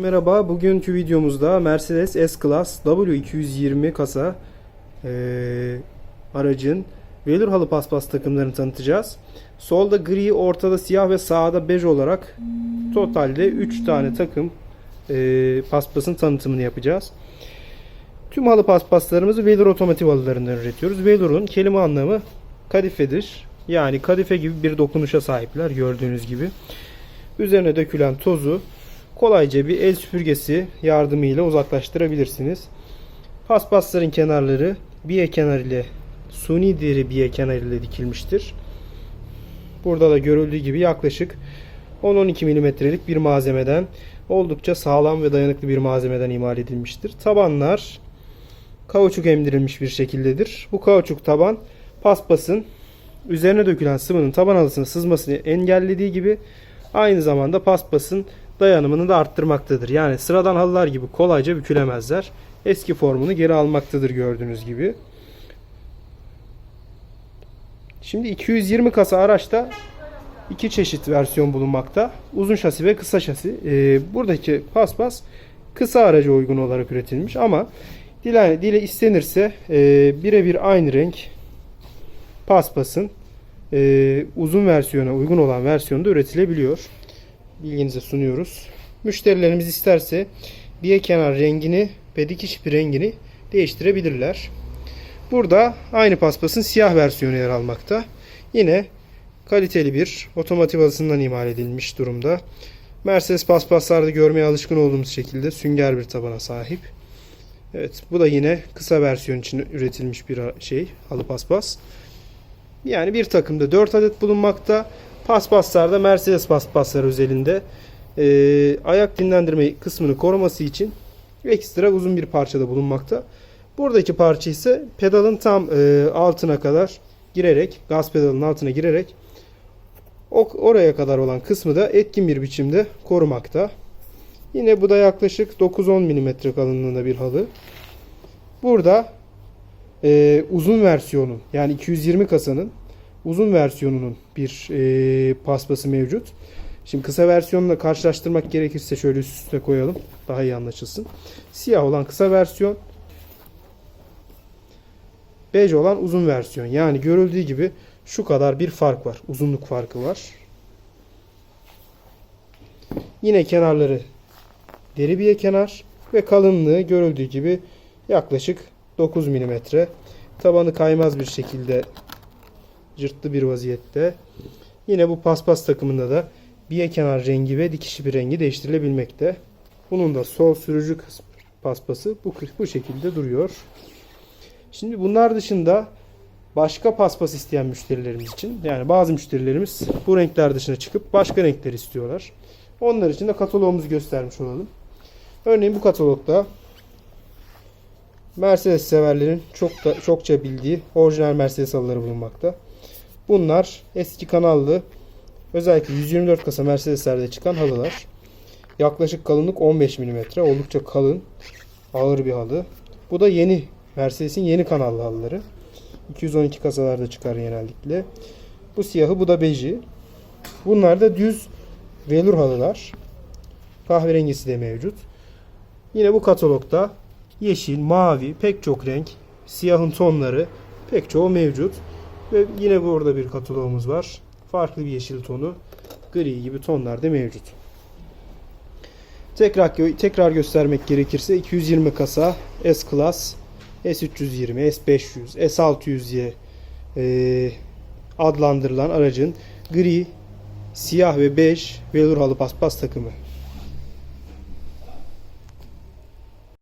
Merhaba, bugünkü videomuzda Mercedes S-Class W220 kasa eee, aracın velour halı paspas takımlarını tanıtacağız. Solda gri, ortada siyah ve sağda bej olarak totalde 3 tane takım eee, paspasın tanıtımını yapacağız. Tüm halı paspaslarımızı Velour otomotiv halılarından üretiyoruz. Velour'un kelime anlamı kadifedir. Yani kadife gibi bir dokunuşa sahipler gördüğünüz gibi. Üzerine dökülen tozu kolayca bir el süpürgesi yardımıyla uzaklaştırabilirsiniz. Paspasların kenarları biye kenar ile suni deri biye kenar ile dikilmiştir. Burada da görüldüğü gibi yaklaşık 10-12 milimetrelik bir malzemeden oldukça sağlam ve dayanıklı bir malzemeden imal edilmiştir. Tabanlar kauçuk emdirilmiş bir şekildedir. Bu kauçuk taban paspasın üzerine dökülen sıvının taban halısına sızmasını engellediği gibi aynı zamanda paspasın dayanımını da arttırmaktadır. Yani sıradan halılar gibi kolayca bükülemezler. Eski formunu geri almaktadır gördüğünüz gibi. Şimdi 220 kasa araçta iki çeşit versiyon bulunmakta. Uzun şasi ve kısa şasi. Ee, buradaki paspas kısa araca uygun olarak üretilmiş ama dile, dile istenirse e, birebir aynı renk paspasın e, uzun versiyona uygun olan versiyonu da üretilebiliyor. Bilginize sunuyoruz. Müşterilerimiz isterse biye kenar rengini ve dikiş ipi rengini değiştirebilirler. Burada aynı paspasın siyah versiyonu yer almakta. Yine kaliteli bir otomotiv halısından imal edilmiş durumda. Mercedes paspaslarda görmeye alışkın olduğumuz şekilde sünger bir tabana sahip. Evet bu da yine kısa versiyon için üretilmiş bir şey halı paspas. Yani bir takımda 4 adet bulunmakta. Paspaslarda Mercedes paspasları özelinde e, ayak dinlendirme kısmını koruması için ekstra uzun bir parçada bulunmakta. Buradaki parça ise pedalın tam e, altına kadar girerek, gaz pedalının altına girerek o, oraya kadar olan kısmı da etkin bir biçimde korumakta. Yine bu da yaklaşık 9-10 mm kalınlığında bir halı. Burada e, uzun versiyonu yani 220 kasanın uzun versiyonunun bir e, paspası mevcut. Şimdi kısa versiyonla karşılaştırmak gerekirse şöyle üst üste koyalım. Daha iyi anlaşılsın. Siyah olan kısa versiyon. Bej olan uzun versiyon. Yani görüldüğü gibi şu kadar bir fark var. Uzunluk farkı var. Yine kenarları deri biye kenar ve kalınlığı görüldüğü gibi yaklaşık 9 mm. Tabanı kaymaz bir şekilde cırtlı bir vaziyette. Yine bu paspas takımında da biye kenar rengi ve dikiş ipi rengi değiştirilebilmekte. Bunun da sol sürücü paspası bu, bu şekilde duruyor. Şimdi bunlar dışında başka paspas isteyen müşterilerimiz için yani bazı müşterilerimiz bu renkler dışına çıkıp başka renkler istiyorlar. Onlar için de kataloğumuzu göstermiş olalım. Örneğin bu katalogda Mercedes severlerin çok da, çokça bildiği orijinal Mercedes halıları bulunmakta. Bunlar eski kanallı özellikle 124 kasa Mercedeslerde çıkan halılar. Yaklaşık kalınlık 15 mm. Oldukça kalın, ağır bir halı. Bu da yeni Mercedes'in yeni kanallı halıları. 212 kasalarda çıkar genellikle. Bu siyahı, bu da beji. Bunlar da düz velur halılar. Kahverengisi de mevcut. Yine bu katalogda yeşil, mavi, pek çok renk, siyahın tonları pek çoğu mevcut. Ve yine burada bir kataloğumuz var. Farklı bir yeşil tonu, gri gibi tonlar da mevcut. Tekrar tekrar göstermek gerekirse 220 kasa S-Class, S320, S500, S600 diye e, adlandırılan aracın gri, siyah ve bej velour halı paspas takımı.